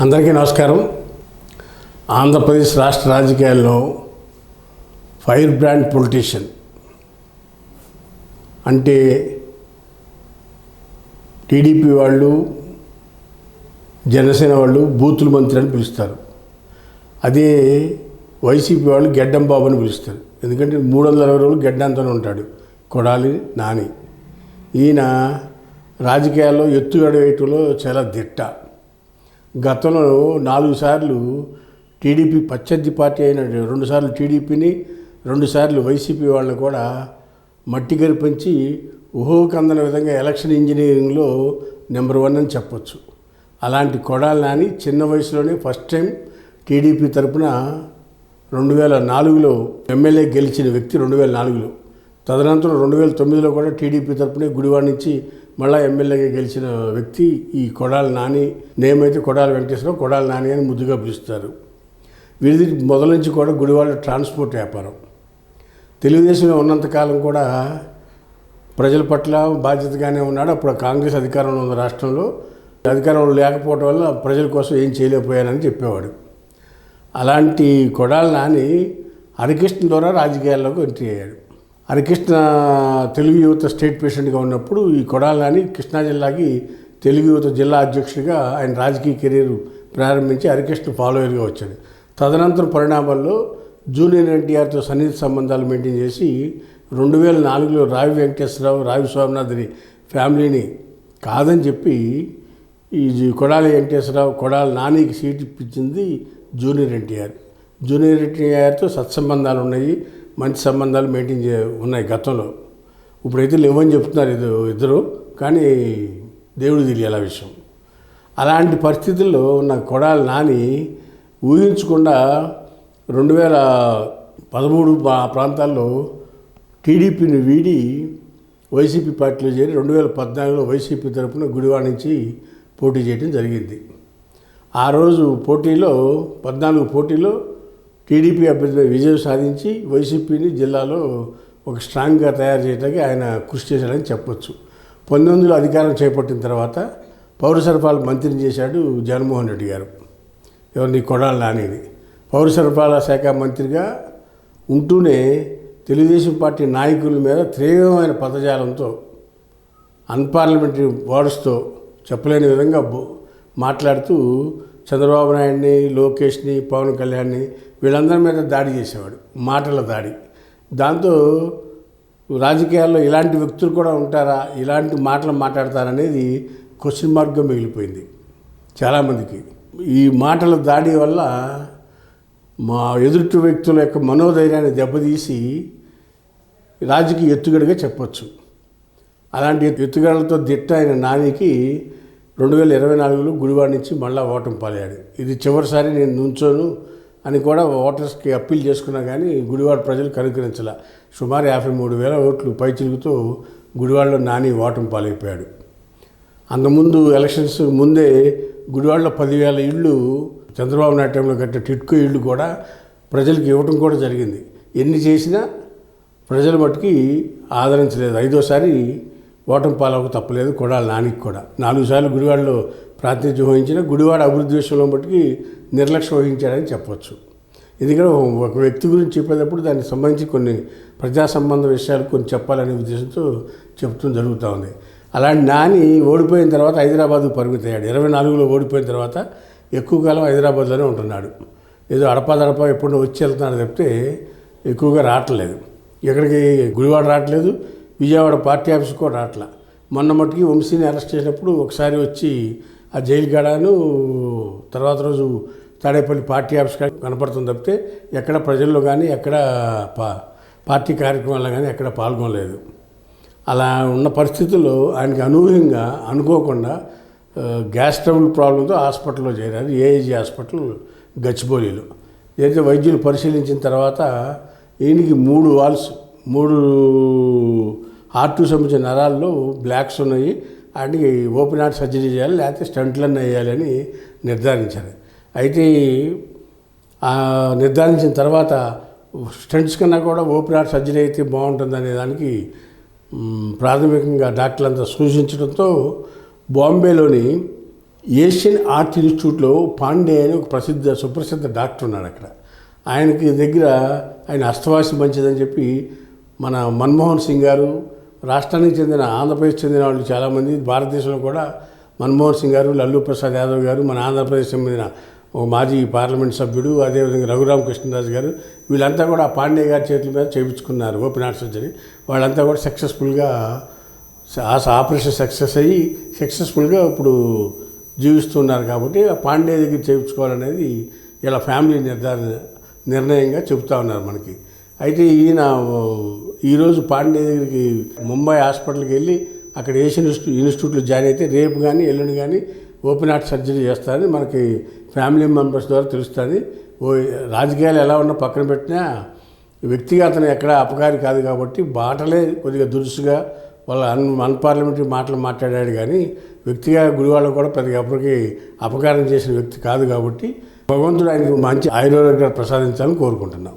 అందరికీ నమస్కారం. ఆంధ్రప్రదేశ్ రాష్ట్ర రాజకీయాల్లో ఫైర్ బ్రాండ్ పొలిటీషియన్ అంటే టీడీపీ వాళ్ళు జనసేన వాళ్ళు బూతుల మంత్రి అని పిలుస్తారు. అదే వైసీపీ వాళ్ళు గెడ్డం బాబు అని పిలుస్తారు. ఎందుకంటే మూడు వందల అరవై రోజులు గెడ్డంతోనే ఉంటాడు. కొడాలి నాని. ఈయన రాజకీయాల్లో ఎత్తుగడ వేయటంలో చాలా దిట్ట. గతంలో నాలుగు సార్లు టీడీపీ పచ్చద్ది పార్టీ అయిన రెండుసార్లు టీడీపీని రెండుసార్లు వైసీపీ వాళ్ళని కూడా మట్టి గరిపించి ఊహకందన విధంగా ఎలక్షన్ ఇంజనీరింగ్లో నెంబర్ వన్ అని చెప్పొచ్చు. అలాంటి కొడాలి నాని చిన్న వయసులోనే ఫస్ట్ టైం టీడీపీ తరపున రెండు వేల నాలుగులో ఎమ్మెల్యే గెలిచిన వ్యక్తి రెండు వేల నాలుగులో. తదనంతరం రెండు వేల తొమ్మిదిలో కూడా టీడీపీ తరపునే గుడివాడ నుంచి మళ్ళా ఎమ్మెల్యేగా గెలిచిన వ్యక్తి ఈ కొడాలి నాని నేమ్ అయితే కొడాలి వెంకటేశ్వరరావు కొడాలి నాని అని ముద్దుగా పిలుస్తారు. వీరిది మొదల నుంచి కూడా గుడివాడ ట్రాన్స్పోర్ట్ వ్యాపారం. తెలుగుదేశంలో ఉన్నంతకాలం కూడా ప్రజల పట్ల బాధ్యతగానే ఉన్నాడు. అప్పుడు కాంగ్రెస్ అధికారంలో ఉన్న రాష్ట్రంలో అధికారంలో లేకపోవడం వల్ల ప్రజల కోసం ఏం చేయలేకపోయానని చెప్పేవాడు. అలాంటి కొడాలి నాని హరికృష్ణ ద్వారా రాజకీయాల్లోకి ఎంట్రీ అయ్యాడు. హరికృష్ణ తెలుగు యువత స్టేట్ ప్రెసిడెంట్గా ఉన్నప్పుడు ఈ కొడాలని కృష్ణా జిల్లాకి తెలుగు యువత జిల్లా అధ్యక్షుడిగా ఆయన రాజకీయ కెరీర్ ప్రారంభించి హరికృష్ణ ఫాలోయర్గా వచ్చాడు. తదనంతరం పరిణామాల్లో జూనియర్ ఎన్టీఆర్తో సన్నిహిత సంబంధాలు మెయింటైన్ చేసి రెండు వేల నాలుగులో రావి వెంకటేశ్వరరావు రావి స్వామినాథుని ఫ్యామిలీని కాదని చెప్పి ఈ కొడాలి వెంకటేశ్వరరావు కొడాలి నానికి సీట్ ఇప్పించింది జూనియర్ ఎన్టీఆర్. జూనియర్ ఎన్టీఆర్తో సత్సంబంధాలు ఉన్నాయి. మంచి సంబంధాలు మెయింటైన్ చే ఉన్నాయి గతంలో. ఇప్పుడైతే లేవని చెప్తున్నారు ఇది ఇద్దరు కానీ దేవుడు తెలియాలి ఆ విషయం. అలాంటి పరిస్థితుల్లో ఉన్న కొడాలి నాని ఊహించకుండా రెండు వేల పదమూడు ఆ ప్రాంతాల్లో టీడీపీని వీడి వైసీపీ పార్టీలో చేరి రెండు వేల పద్నాలుగులో వైసీపీ తరఫున గుడివాడ నుంచి పోటీ చేయడం జరిగింది. ఆ రోజు పోటీలో పద్నాలుగు పోటీలో టీడీపీ అభ్యర్థి విజయం సాధించి వైసీపీని జిల్లాలో ఒక స్ట్రాంగ్గా తయారు చేయడానికి ఆయన కృషి చేశాడని చెప్పొచ్చు. పంతొమ్మిది అధికారం చేపట్టిన తర్వాత పౌర సరఫరాల మంత్రిని చేశాడు జగన్మోహన్ రెడ్డి గారు. ఎవరిని కొడాలి నానిని పౌర సరఫరాల శాఖ మంత్రిగా ఉంటూనే తెలుగుదేశం పార్టీ నాయకుల మీద తీవ్రమైన పదజాలంతో అన్పార్లమెంటరీ వర్డ్స్తో చెప్పలేని విధంగా బో- మాట్లాడుతూ చంద్రబాబు నాయుడిని లోకేష్ని పవన్ కళ్యాణ్ని వీళ్ళందరి మీద దాడి చేసేవాడు మాటల దాడి. దాంతో రాజకీయాల్లో ఇలాంటి వ్యక్తులు కూడా ఉంటారా ఇలాంటి మాటలు మాట్లాడతారనేది క్వశ్చన్ మార్క్గా మిగిలిపోయింది చాలామందికి. ఈ మాటల దాడి వల్ల మా ఎదుటి వ్యక్తుల యొక్క మనోధైర్యాన్ని దెబ్బతీసి రాజకీయ ఎత్తుగడగా చెప్పచ్చు. అలాంటి ఎత్తుగడలతో దిట్ట అయిన నానికి రెండు వేల ఇరవై నాలుగులో గుడివాడ నుంచి మళ్ళా ఓటమి పాలయ్యాడు. ఇది చివరిసారి నేను నుంచోను అని కూడా ఓటర్స్కి అప్పీల్ చేసుకున్నా కానీ గుడివాడ ప్రజలు కనుకరించాల. సుమారు యాభై మూడు వేల ఓట్లు పైచిలుగుతూ గుడివాడలో నాని ఓటమి పాలైపోయాడు. అంతకుముందు ఎలక్షన్స్ ముందే గుడివాడలో పదివేల ఇళ్ళు చంద్రబాబు నాయుడు టైంలో కట్టిన టిట్కో ఇళ్ళు కూడా ప్రజలకు ఇవ్వటం కూడా జరిగింది. ఎన్ని చేసినా ప్రజల మట్టుకి ఆదరించలేదు. ఐదోసారి ఓటమి పాలకు తప్పలేదు కొడాల నానికి కూడా. నాలుగు సార్లు గుడివాడలో ప్రాతినిధ్యం వహించిన గుడివాడ అభివృద్ధి విషయంలో మట్టుకి నిర్లక్ష్యం వహించాడని చెప్పవచ్చు ఎందుకంటే ఒక వ్యక్తి గురించి చెప్పేటప్పుడు దానికి సంబంధించి కొన్ని ప్రజా సంబంధ విషయాలు కొన్ని చెప్పాలనే ఉద్దేశంతో చెప్తూ జరుగుతూ ఉంది. అలాంటి నాని ఓడిపోయిన తర్వాత హైదరాబాద్కు పరిమితయ్యాడు. ఇరవై నాలుగులో ఓడిపోయిన తర్వాత ఎక్కువ కాలం హైదరాబాద్లోనే ఉంటున్నాడు. ఏదో అడపాదడప ఎప్పుడో వచ్చి వెళ్తున్నాడు తప్పితే ఎక్కువగా రావట్లేదు. ఎక్కడికి గుడివాడ రావట్లేదు విజయవాడ పార్టీ ఆఫీస్ కూడా రావట్లా మొన్న మట్టుకి వంశీని అరెస్ట్ చేసినప్పుడు ఒకసారి వచ్చి ఆ జైలు గడాను తర్వాత రోజు తాడేపల్లి పార్టీ ఆఫీస్ కనపడుతుంది తప్పితే ఎక్కడ ప్రజల్లో కానీ ఎక్కడ పా పార్టీ కార్యక్రమాల్లో కానీ ఎక్కడ పాల్గొనలేదు. అలా ఉన్న పరిస్థితుల్లో ఆయనకి అనూహ్యంగా అనుకోకుండా గ్యాస్ ట్రబుల్ ప్రాబ్లంతో హాస్పిటల్లో చేరారు. ఏఐజీ హాస్పిటల్ గచ్చిబౌలిలో. ఏదైతే వైద్యులు పరిశీలించిన తర్వాత ఈయనకి మూడు వాల్స్ మూడు హార్ట్ సంబంధించిన నరాల్లో బ్లాక్స్ ఉన్నాయి. వాటికి ఓపెన్ హార్ట్ సర్జరీ చేయాలి లేకపోతే స్టంట్లన్నీ వేయాలని నిర్ధారించారు. అయితే నిర్ధారించిన తర్వాత స్టంట్స్ కన్నా కూడా ఓపెన్ హార్ట్ సర్జరీ అయితే బాగుంటుందనే దానికి ప్రాథమికంగా డాక్టర్లంతా సూచించడంతో బాంబేలోని ఏషియన్ ఆర్ట్ ఇన్స్టిట్యూట్లో పాండే అని ఒక ప్రసిద్ధ సుప్రసిద్ధ డాక్టర్ ఉన్నాడు అక్కడ. ఆయనకి దగ్గర ఆయన అష్టవాసి మంచిదని చెప్పి మన మన్మోహన్ సింగ్ గారు రాష్ట్రానికి చెందిన ఆంధ్రప్రదేశ్ చెందిన వాళ్ళు చాలామంది భారతదేశంలో కూడా మన్మోహన్ సింగ్ గారు లల్లు ప్రసాద్ యాదవ్ గారు మన ఆంధ్రప్రదేశ్ చెందిన ఒక మాజీ పార్లమెంట్ సభ్యుడు అదేవిధంగా రఘురామ కృష్ణరాజు గారు వీళ్ళంతా కూడా ఆ పాండే గారి చేతుల మీద చేయించుకున్నారు ఓపెన్ హార్ట్ సర్జరీ. వాళ్ళంతా కూడా సక్సెస్ఫుల్గా ఆ ఆపరేషన్ సక్సెస్ అయ్యి సక్సెస్ఫుల్గా ఇప్పుడు జీవిస్తున్నారు కాబట్టి ఆ పాండే దగ్గర చేయించుకోవాలనేది ఇలా ఫ్యామిలీ నిర్ధారణ నిర్ణయంగా చెబుతా ఉన్నారు మనకి. అయితే ఈయన ఈరోజు పాండే దగ్గరికి ముంబై హాస్పిటల్కి వెళ్ళి అక్కడ ఏషియన్ ఇన్స్టిట్యూట్లో జాయిన్ అయితే రేపు కానీ ఎల్లుండి కానీ ఓపెన్ హార్ట్ సర్జరీ చేస్తారని మనకి ఫ్యామిలీ మెంబర్స్ ద్వారా తెలుస్తుంది. ఓ రాజకీయాలు ఎలా ఉన్నా పక్కన పెట్టినా వ్యక్తిగతను ఎక్కడ అపకారి కాదు కాబట్టి బాటలే కొద్దిగా దురుసుగా వాళ్ళ అన్ అన్పార్లమెంటరీ మాటలు మాట్లాడాడు కానీ వ్యక్తిగా గుడివాళ్ళకు కూడా పెద్దగా అప్పటికి అపకారం చేసిన వ్యక్తి కాదు కాబట్టి భగవంతుడు ఆయనకు మంచి ఆయుర్వేద ప్రసాదించాలని కోరుకుంటున్నాం.